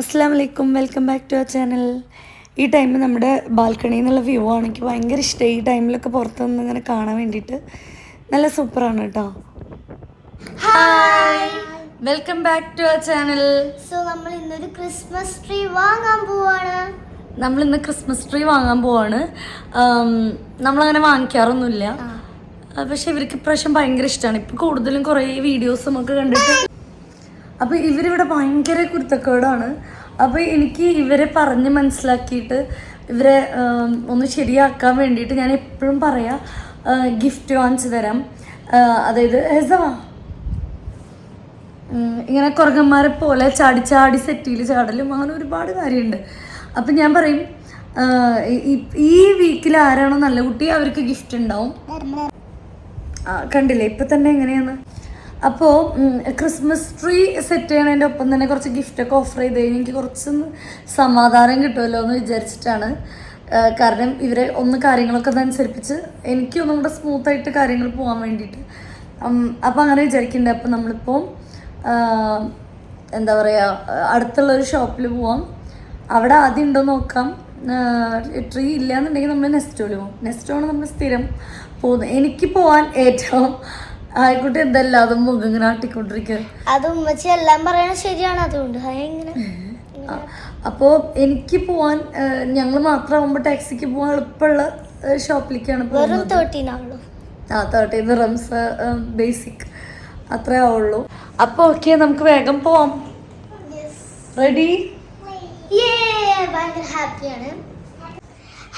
അസ്സാം വലൈക്കും welcome back to our channel. ഈ ടൈമിൽ നമ്മുടെ ബാൽക്കണിയിൽ നിന്നുള്ള വ്യൂ ആണ്. എനിക്ക് ഭയങ്കര ഇഷ്ടമായി ഈ ടൈമിലൊക്കെ പുറത്ത് നിന്ന് ഇങ്ങനെ കാണാൻ വേണ്ടിയിട്ട്. നല്ല സൂപ്പറാണ് കേട്ടോ. Hi welcome back to our channel. So നമ്മൾ ഇന്നൊരു ക്രിസ്മസ് ട്രീ വാങ്ങാൻ പോവാണ്. നമ്മൾ ഇന്ന് ക്രിസ്മസ് ട്രീ വാങ്ങാൻ പോവാണ്. നമ്മളങ്ങനെ വാങ്ങിക്കാറൊന്നുമില്ല. പക്ഷെ ഇവർക്ക് ഇപ്രാവശ്യം ഭയങ്കര ഇഷ്ടമാണ് ഇപ്പം കൂടുതലും കുറേ വീഡിയോസ് നമുക്ക് കണ്ടിട്ട് അപ്പോൾ ഇവരിവിടെ ഭയങ്കര കുരുത്തക്കേടാണ്. അപ്പോൾ എനിക്ക് ഇവരെ പറഞ്ഞ് മനസ്സിലാക്കിയിട്ട് ഇവരെ ഒന്ന് ശരിയാക്കാൻ വേണ്ടിയിട്ട് ഞാൻ എപ്പോഴും പറയാം ഗിഫ്റ്റ് വാങ്ങിച്ചു തരാം. അതായത് ഹെസവാ. ഇങ്ങനെ കുറകന്മാരെ പോലെ ചാടി ചാടി സെറ്റിയിൽ ചാടലും അങ്ങനെ ഒരുപാട് കാര്യമുണ്ട്. അപ്പം ഞാൻ പറയും ഈ- വീക്കിൽ ആരാണോ നല്ല കുട്ടി അവർക്ക് ഗിഫ്റ്റ് ഉണ്ടാവും. കണ്ടില്ലേ ഇപ്പം തന്നെ എങ്ങനെയാണ്? അപ്പോൾ ക്രിസ്മസ് ട്രീ സെറ്റ് ചെയ്യണതിന്റെ ഒപ്പം തന്നെ കുറച്ച് ഗിഫ്റ്റൊക്കെ ഓഫർ ചെയ്ത്. കഴിഞ്ഞാൽ എനിക്ക് കുറച്ചൊന്ന് സമാധാനം കിട്ടുമല്ലോ എന്ന് വിചാരിച്ചിട്ടാണ്. കാരണം ഇവരെ ഒന്ന് കാര്യങ്ങളൊക്കെ അതനുസരിപ്പിച്ച് എനിക്ക് ഒന്നും കൂടെ സ്മൂത്തായിട്ട് കാര്യങ്ങൾ പോകാൻ വേണ്ടിയിട്ട്. അപ്പോൾ അങ്ങനെ വിചാരിക്കുന്നുണ്ട് അപ്പോൾ നമ്മളിപ്പോൾ എന്താ പറയുക അടുത്തുള്ള ഒരു ഷോപ്പിൽ പോവാം. അവിടെ ആദ്യം ഉണ്ടോ നോക്കാം. ട്രീ ഇല്ലയെന്നുണ്ടെങ്കിൽ നമ്മൾ നെസ്റ്റോയിൽ പോകും നെസ്റ്റോണ് നമ്മൾ സ്ഥിരം പോകുന്നത്. എനിക്ക് പോകാൻ ഏറ്റവും ആയിക്കോട്ടെ എന്തല്ല അതും മുഖം ഇങ്ങനെ ആട്ടിക്കൊണ്ടിരിക്കുക അത് ഉമ്മച്ചി എല്ലാം പറയണത് ശരിയാണ് അതുകൊണ്ട് ഇങ്ങനെ അപ്പോൾ എനിക്ക് പോവാൻ ഞങ്ങൾ മാത്രമാകുമ്പോൾ ടാക്സിക്ക് പോകാൻ എളുപ്പമുള്ള ഷോപ്പിലേക്കാണ് വെറും തേർട്ടീൻ ആവുള്ളൂ. ആ തേർട്ടി റംസ് ബേസിക് അത്രേ ആവുള്ളൂ. അപ്പോൾ ഓക്കെ നമുക്ക് വേഗം പോവാം. റെഡി ഭയങ്കര ഹാപ്പിയാണ്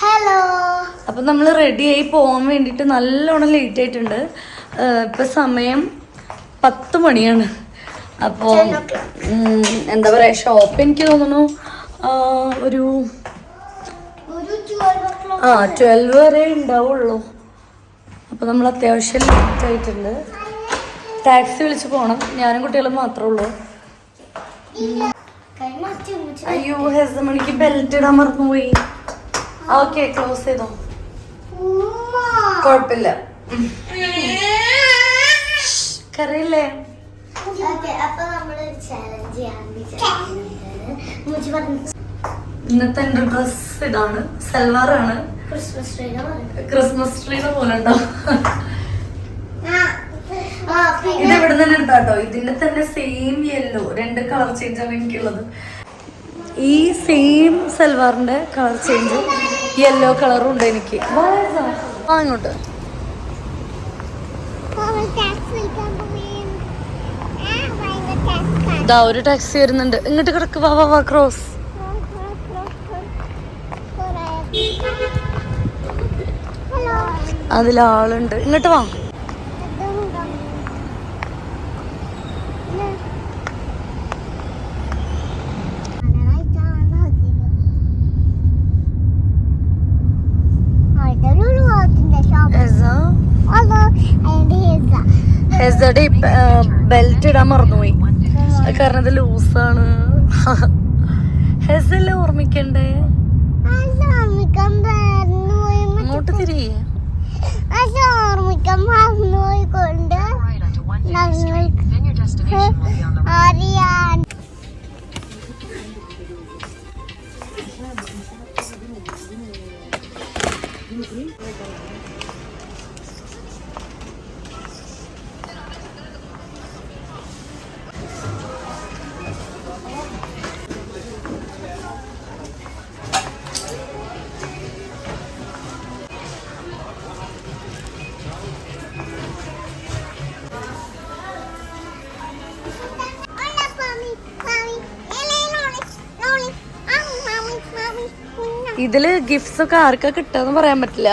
ഹലോ അപ്പം നമ്മൾ റെഡിയായി പോകാൻ വേണ്ടിയിട്ട് നല്ലോണം ലേറ്റ് ആയിട്ടുണ്ട്. ഇപ്പം സമയം പത്ത് മണിയാണ്. അപ്പോൾ എന്താ പറയുക ഷോപ്പ് എനിക്ക് തോന്നുന്നു ഒരു ആ ട്വൽവ് വരെ ഉണ്ടാവുള്ളൂ. അപ്പോൾ നമ്മൾ അത്യാവശ്യം ലേറ്റ് ആയിട്ടുണ്ട്. ടാക്സി വിളിച്ച് പോകണം ഞാനും കുട്ടികളും മാത്രമേ ഉള്ളൂ. അയ്യോ ഹെസമണിക്ക് ബെൽറ്റ് ഇടാൻ മറന്നുപോയി. ഓക്കെ ക്ലോസ് ചെയ്തോ. കുഴപ്പമില്ല കറിയില്ലേ? ഇന്നത്തെ എന്റെ ഡ്രസ് ഇതാണ്. സൽവാറാണ് ക്രിസ്മസ് ട്രീനെ പോലെ ഉണ്ടോ? ആ ഇത് ഇവിടെ തന്നെ എടുത്താട്ടോ. ഇതിന്റെ തന്നെ സെയിം യെല്ലോ രണ്ട് കളർ ചേഞ്ച് ആണ് എനിക്കുള്ളത്. ഈ സെയിം സൽവാറിന്റെ കളർ ചേഞ്ച് യെല്ലോ കളറും ഉണ്ട് എനിക്ക്. അങ്ങോട്ട് ഇതാ ഒരു ടാക്സി വരുന്നുണ്ട്. ഇങ്ങോട്ട് കിടക്ക്. വാ വാ ക്രോസ് അതിലാളുണ്ട്. ഇങ്ങോട്ട് വാ. ഹെസയുടെ ബെൽറ്റ് ഇടാൻ മറന്നുപോയി. അത് കാരണം ഇത് ലൂസാണ്. ഹെസല്ലേ ഓർമ്മിക്കണ്ടേ? അങ്ങോട്ട് തിരിയേ. ഓർമ്മിക്കാൻ മറന്നുപോയി കൊണ്ട് ഞങ്ങൾക്ക് അറിയാൻ. ഇതിൽ ഗിഫ്റ്റ്സ് ഒക്കെ ആർക്കാ കിട്ടാന്ന് പറയാൻ പറ്റില്ല.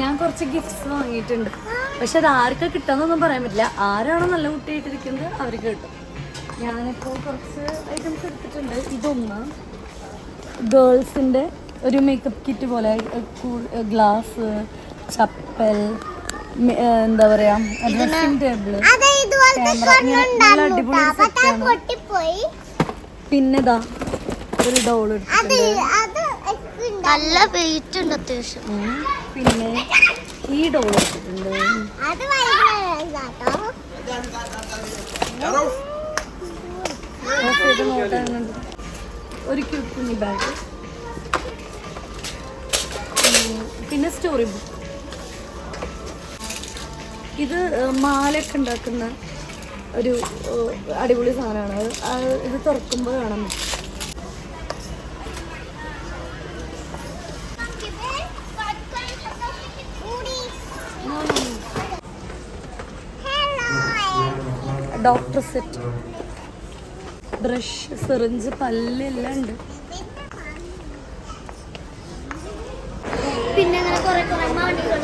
ഞാൻ കുറച്ച് ഗിഫ്റ്റ്സ് വാങ്ങിയിട്ടുണ്ട്. പക്ഷെ അത് ആർക്കാ കിട്ടാന്നൊന്നും പറയാൻ പറ്റില്ല. ആരാണോ നല്ല കുട്ടിയായിട്ടിരിക്കുന്നത് അവർക്ക് കിട്ടും. ഞാനിപ്പോ കുറച്ച് ഐറ്റംസ് എടുത്തിട്ടുണ്ട്. ഇതൊന്ന് ഗേൾസിന്റെ ഒരു മേക്കപ്പ് കിറ്റ് പോലെ ഗ്ലാസ് ചപ്പൽ എന്താ പറയാ ഡ്രസ്സിംഗ് ടേബിൾ ക്യാമറ നല്ല അടിപൊളി. പിന്നെ ഇതാ ഒരു ഡോൾ നല്ല വെയിറ്റ് ഉണ്ട് അത്യാവശ്യം. പിന്നെ ഈ ഡോൾ എടുത്തിട്ടുണ്ട്. ഒരു ക്യൂക്കുഞ്ഞി ബാഗ് പിന്നെ സ്റ്റോറി ബുക്ക് ഇത് മാലൊക്കെ മാലയൊക്കെ ഉണ്ടാക്കുന്ന ഒരു അടിപൊളി സാധനമാണ്. അത് ഇത് തുറക്കുമ്പോൾ കാണാൻ പറ്റും. ഡോക്ടർ സെറ്റ് ബ്രഷ് സിറിഞ്ച് പല്ലെല്ലാം ഉണ്ട് പിന്നെ അങ്ങനെ കുറെ കുറെ മണികൾ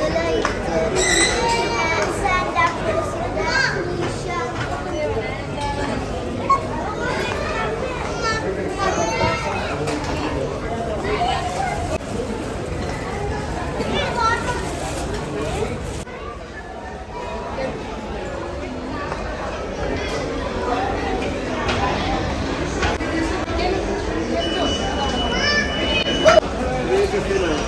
ഹെഡ്ര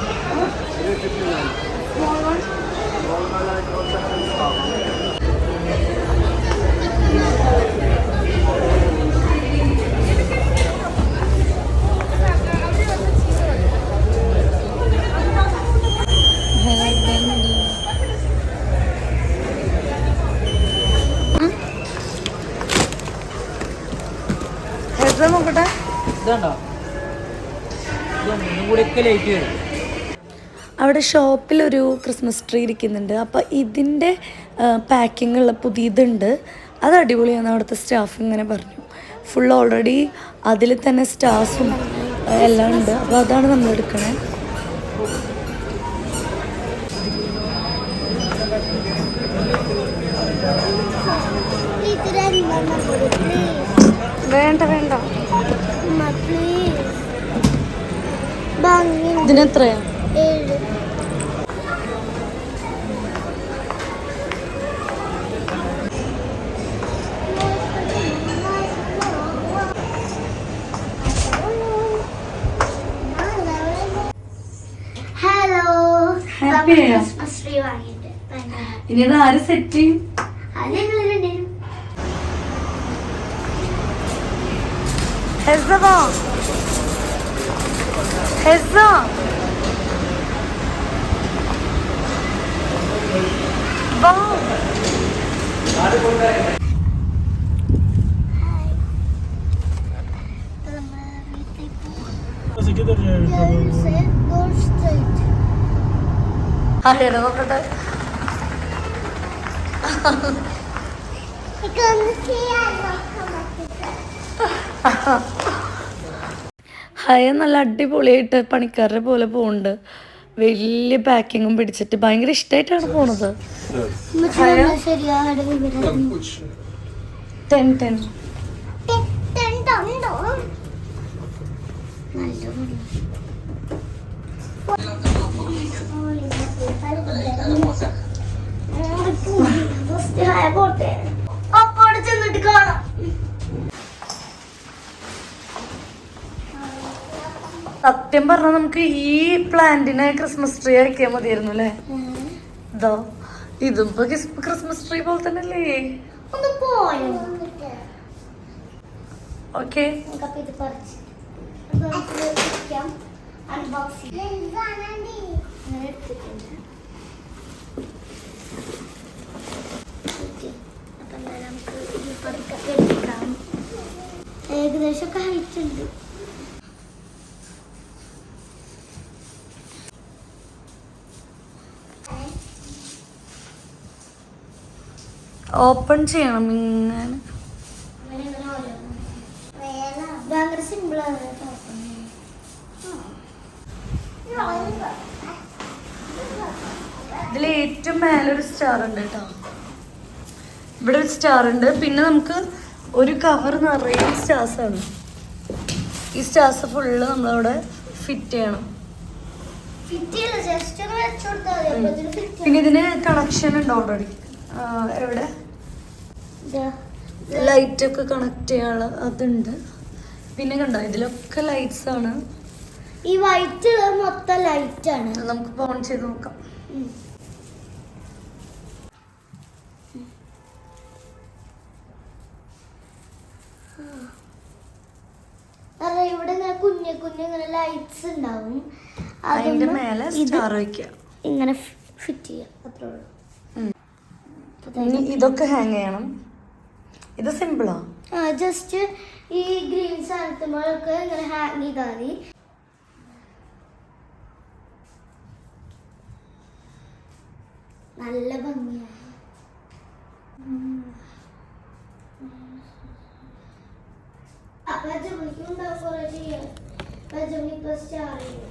നോക്കട്ടെ ഇതുണ്ടോ ഇതുണ്ട് ഇതും കൂടി ഒക്കെ ലൈറ്റ് വരും അവിടെ ഷോപ്പിൽ ഒരു ക്രിസ്മസ് ട്രീ ഇരിക്കുന്നുണ്ട്. അപ്പോൾ ഇതിന്റെ പാക്കിംഗ് ഉള്ള പുതിയതുണ്ട്. അത് അടിപൊളിയാണ് അവിടുത്തെ സ്റ്റാഫ് ഇങ്ങനെ പറഞ്ഞു. ഫുൾ ഓൾറെഡി അതിൽ തന്നെ സ്റ്റാഫും എല്ലാം ഉണ്ട്. അപ്പോൾ അതാണ് നമ്മൾ എടുക്കണേ. വേണ്ട വേണ്ട. പ്ലീസ് ഭംഗി ഇതിനെത്രയാ ഏഴ് ഹലോ Happy ആയോ? ക്രിസ്മസ് ട്രീ വാങ്ങിയിട്ട് ഭയങ്കര happy. ഇനി ഇത് ആര് സെറ്റ് ചെയ്യും അത് ഞങ്ങൾ രണ്ടുപേരും നോക്കട്ടെ ഹയ നല്ല അടിപൊളിയായിട്ട് പണിക്കാരുടെ പോലെ പോകുന്നുണ്ട് വലിയ പാക്കിങ്ങും പിടിച്ചിട്ട് ഭയങ്കര ഇഷ്ടമായിട്ടാണ് പോണത് സത്യം പറഞ്ഞാൽ നമുക്ക് ഈ പ്ലാന്റിനെ ക്രിസ്മസ് ട്രീ ആക്കിയാൽ മതിയായിരുന്നു അല്ലേ? ഇതോ ഇതും ഇപ്പൊ ക്രിസ്മസ് ട്രീ പോലെ തന്നെ അല്ലേ ഓക്കെ ഏകദേശം ഒക്കെ ഹൈറ്റ് ഉണ്ട്. ഓപ്പൺ ചെയ്യണം ഇങ്ങനെ. ഇതിൽ ഏറ്റവും മേലൊരു സ്റ്റാർ ഉണ്ട് കേട്ടോ. ഇവിടെ ഒരു സ്റ്റാർ ഉണ്ട്. പിന്നെ നമുക്ക് ഒരു കവർ നിറയെ സ്റ്റാർസ് ആണ്. ഈ സ്റ്റാർസ് ഫുള്ള് നമ്മളവിടെ ഫിറ്റ് ചെയ്യണം. പിന്നെ ഇതിന് കണക്ഷൻ ഉണ്ട് ഓൾറെഡി എവിടെ? ലൈറ്റ് ഒക്കെ കണക്ട് ചെയ്യാനുള്ള അതുണ്ട്. പിന്നെ കണ്ടോ ഇതിലൊക്കെ ലൈറ്റ്സ് ആണ്. ഈ വൈറ്റ് മൊത്തം ലൈറ്റ് ആണ്. നമുക്ക് ഓൺ ചെയ്ത് നോക്കാം. ഇവിടെ ഇങ്ങനെ കുഞ്ഞു കുഞ്ഞു ഇങ്ങനെ ലൈറ്റ്സ് ഉണ്ടാവും. അതിന്റെ മേലെ സ്റ്റാർ വെക്കുക. ഇങ്ങനെ ഫിറ്റ് ചെയ്യാം അത്രേ ഉള്ളൂ. ഇതൊക്കെ ഹാങ് ചെയ്യണം. ഇത് സിമ്പിളാ ആ? ജസ്റ്റ് ഈ ഗ്രീൻ സാധനത്തുമ്പോഴൊക്കെ ഇങ്ങനെ ഹാങ് ചെയ്താൽ മതി. നല്ല ഭംഗിയാണ് ഉണ്ടാവും കുറേ അപ്പൊ ജമിനി ഇപ്പൊ സ്റ്റാർ ചെയ്യും.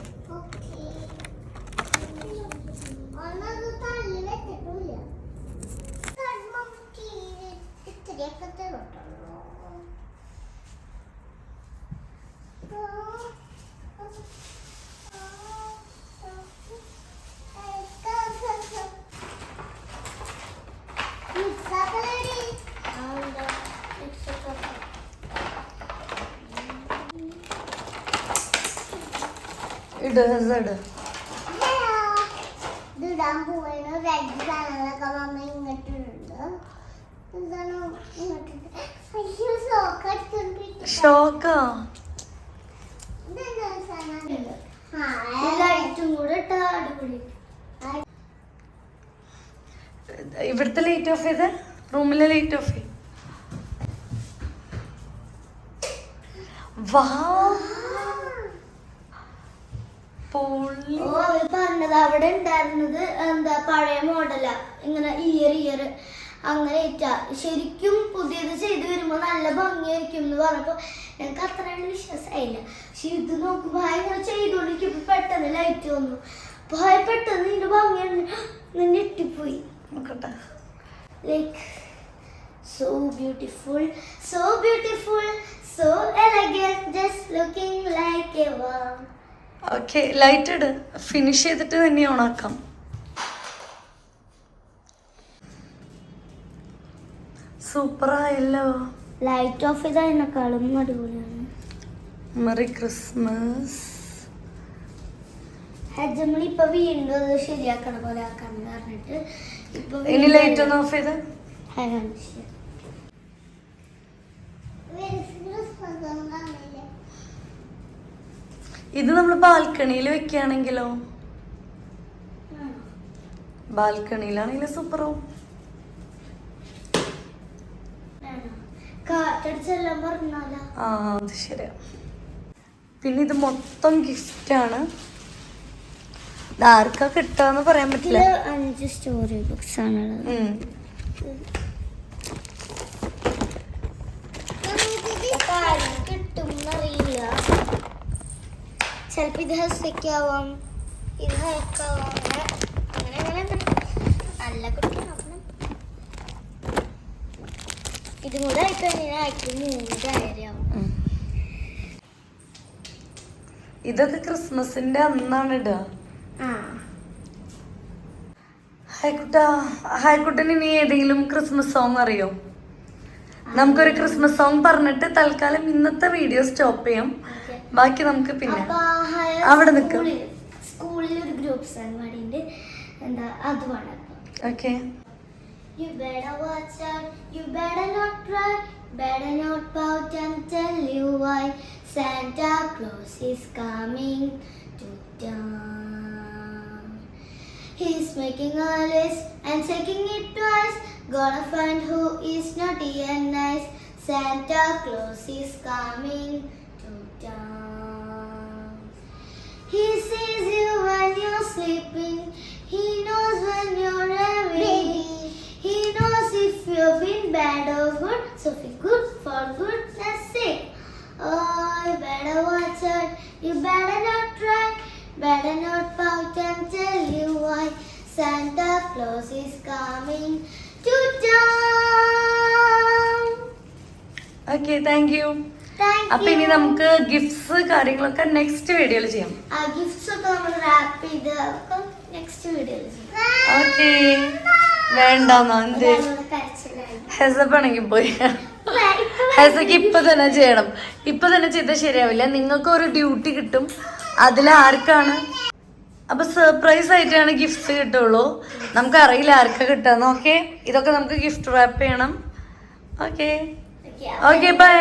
ഒന്നത് തള്ളി വെച്ചിട്ടില്ല. ഇട് ഇട് ഇടാൻ പോവാണ് റെഡ് കളറൊക്കെ മമ്മ ഇങ്ങോട്ടുണ്ട് ഷോക്കാ ഇവിടുത്തെ ലൈറ്റ് ഓഫ് ചെയ്ത് റൂമിലെ ലൈറ്റ് ഓഫ് ചെയ്ത് പറഞ്ഞത് അവിടെ ഉണ്ടായിരുന്നത് എന്താ പഴയ മോഡലാ ഇങ്ങനെ ഇയർ ഇയർ അങ്ങനെ ശരിക്കും പുതിയത് ചെയ്തു വരുമ്പോൾ നല്ല ഭംഗിയായിരിക്കും എന്ന് പറഞ്ഞപ്പോൾ ഞങ്ങൾക്ക് അത്രയും വിശ്വാസമായില്ല. പക്ഷെ ഇത് നോക്കുമ്പോൾ ഭയങ്കര ചെയ്തുകൊണ്ടിരിക്കുമ്പോൾ പെട്ടെന്ന് ലൈറ്റ് വന്നു. അപ്പൊ ഹായ് പെട്ടെന്ന് ഇതിന്റെ ഭംഗിയാണ് ഞെട്ടിപ്പോയി. നോക്കട്ടെ. Like so beautiful so beautiful so elegant, just looking like a wow. Okay light it. Finish ചെയ്തിട്ട് തന്നെ ഓണാക്കാം സൂപ്പർ ആയല്ലോ ലൈറ്റ് ഓഫ് ചെയ്തതിനേക്കാളും അടിപൊളിയാണ്. മെറി ക്രിസ്മസ് ഹെജമണി ഇപ്പൊ വീണ്ടും ശരിയാക്കണ പോലെ ആക്കാന്ന് പറഞ്ഞിട്ട് ഇപ്പൊ ഇനി ലൈറ്റ് ഒന്ന് ഓഫ് ചെയ്ത്. ഇത് നമ്മൾ ബാൽക്കണിയിൽ വെക്കുകയാണെങ്കിലോ ബാൽക്കണിയിലാണെങ്കിൽ സൂപ്പറാവും ആ അത് ശരിയാ. പിന്നെ ഇത് മൊത്തം ഗിഫ്റ്റ് ആണ്. ആർക്കാ കിട്ടാന്ന് പറയാൻ പറ്റില്ല. അഞ്ച് സ്റ്റോറി ബുക്സ് ആണ് ഉം. കിട്ടും എന്നറിയില്ല ചിലപ്പോ ഇത് ഹസക്കാവാം ഇത് ഹയക്കാവാം അങ്ങനെ അങ്ങനെ നല്ല കുട്ടിയാവണം ഇതും കൂടെ. ഇതൊക്കെ ക്രിസ്മസിന്റെ അന്നാണ് ഇടുക ഹായ്ക്കുട്ടാ ഹായ്ക്കുട്ടന് ഇനി ഏതെങ്കിലും ക്രിസ്മസ് സോങ് അറിയോ? നമുക്കൊരു ക്രിസ്മസ് സോങ് പറഞ്ഞിട്ട് തൽക്കാലം ഇന്നത്തെ വീഡിയോ സ്റ്റോപ്പ് ചെയ്യാം. ബാക്കി നമുക്ക് പിന്നെ അവിടെ നിൽക്കാം. സ്കൂളിൽ- ഒരു ഗ്രൂപ്പ് സോങ് എന്താ അത് പാടാം okay. You better watch out, you better not cry, better not pout and tell you why. Santa Claus is coming to town. He's making a list and checking it twice. Gonna find who is naughty and nice. Santa Claus is coming to town. He sees you when you're sleeping. He good. For goodness sake. Oh, you better watch out. You better not try. Better not pout and tell you why. Santa Claus is coming to town. Okay thank you Thank അപ്പൊ ഇനി you. നമുക്ക് gifts കാര്യങ്ങളൊക്കെ next വീഡിയോയിൽ ചെയ്യാം ആ gifts ഒക്കെ നമ്മൾ rap ചെയ്ത് നെക്സ്റ്റ് വീഡിയോയിൽ ഓക്കെ വേണ്ടെന്നോ എന്ത് കരച്ചിലായി ഹെസപ്പാണെങ്കിൽ പോയി. ഹെസക്ക് ഇപ്പൊ തന്നെ ചെയ്യണം. ഇപ്പൊ തന്നെ ചെയ്താൽ ശരിയാവില്ല. നിങ്ങൾക്ക് ഒരു ഡ്യൂട്ടി കിട്ടും. അതിൽ ആർക്കാണ്? അപ്പൊ സർപ്രൈസ് ആയിട്ടാണ് ഗിഫ്റ്റ് കിട്ടുള്ളൂ. നമുക്ക് അറിയില്ല ആർക്കാ കിട്ടാന്ന്. ഓക്കെ ഇതൊക്കെ നമുക്ക് ഗിഫ്റ്റ് റാപ്പ് ചെയ്യണം. Okay okay bye